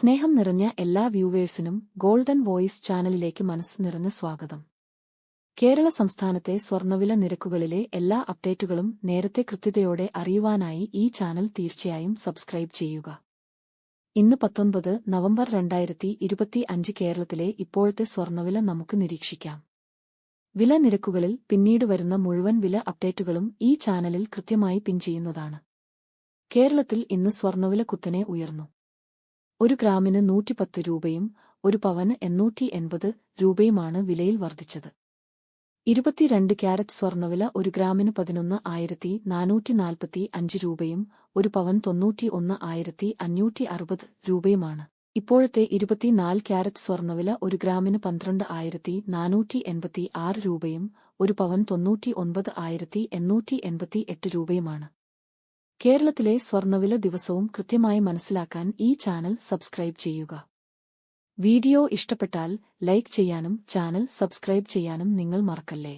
സ്നേഹം നിറഞ്ഞ എല്ലാ വ്യൂവേഴ്സിനും ഗോൾഡൻ വോയിസ് ചാനലിലേക്ക് മനസ്സ് നിറഞ്ഞ സ്വാഗതം. കേരള സംസ്ഥാനത്തെ സ്വർണവില നിരക്കുകളിലെ എല്ലാ അപ്ഡേറ്റുകളും നേരത്തെ കൃത്യതയോടെ അറിയുവാനായി ഈ ചാനൽ തീർച്ചയായും സബ്സ്ക്രൈബ് ചെയ്യുക. ഇന്ന് പത്തൊൻപത് നവംബർ രണ്ടായിരത്തി ഇരുപത്തി അഞ്ച് കേരളത്തിലെ ഇപ്പോഴത്തെ സ്വർണവില നമുക്ക് നിരീക്ഷിക്കാം. വില നിരക്കുകളിൽ പിന്നീട് വരുന്ന മുഴുവൻ വില അപ്ഡേറ്റുകളും ഈ ചാനലിൽ കൃത്യമായി പിൻ ചെയ്യുന്നതാണ്. കേരളത്തിൽ ഇന്ന് സ്വർണവില കുത്തനെ ഉയർന്നു. ഒരു ഗ്രാമിന് നൂറ്റിപ്പത്ത് രൂപയും ഒരു പവന് എണ്ണൂറ്റി എൺപത് രൂപയുമാണ് വിലയിൽ വർദ്ധിച്ചത്. ഇരുപത്തിരണ്ട് ക്യാരറ്റ് സ്വർണവില ഒരു ഗ്രാമിന് പതിനൊന്ന് ആയിരത്തി നാനൂറ്റി നാൽപ്പത്തി അഞ്ച് രൂപയും ഒരു പവൻ തൊണ്ണൂറ്റി ഒന്ന് ആയിരത്തി അഞ്ഞൂറ്റി അറുപത് രൂപയുമാണ്. ഇപ്പോഴത്തെ ഇരുപത്തിനാല് ക്യാരറ്റ് സ്വർണവില ഒരു ഗ്രാമിന് പന്ത്രണ്ട് ആയിരത്തി നാനൂറ്റി എൺപത്തി ആറ് രൂപയും ഒരു പവൻ തൊണ്ണൂറ്റി ഒൻപത് ആയിരത്തി എണ്ണൂറ്റി എൺപത്തി എട്ട് രൂപയുമാണ്. കേരളത്തിലെ സ്വർണവില ദിവസവും കൃത്യമായി മനസ്സിലാക്കാൻ ഈ ചാനൽ സബ്സ്ക്രൈബ് ചെയ്യുക. വീഡിയോ ഇഷ്ടപ്പെട്ടാൽ ലൈക്ക് ചെയ്യാനും ചാനൽ സബ്സ്ക്രൈബ് ചെയ്യാനും നിങ്ങൾ മറക്കല്ലേ?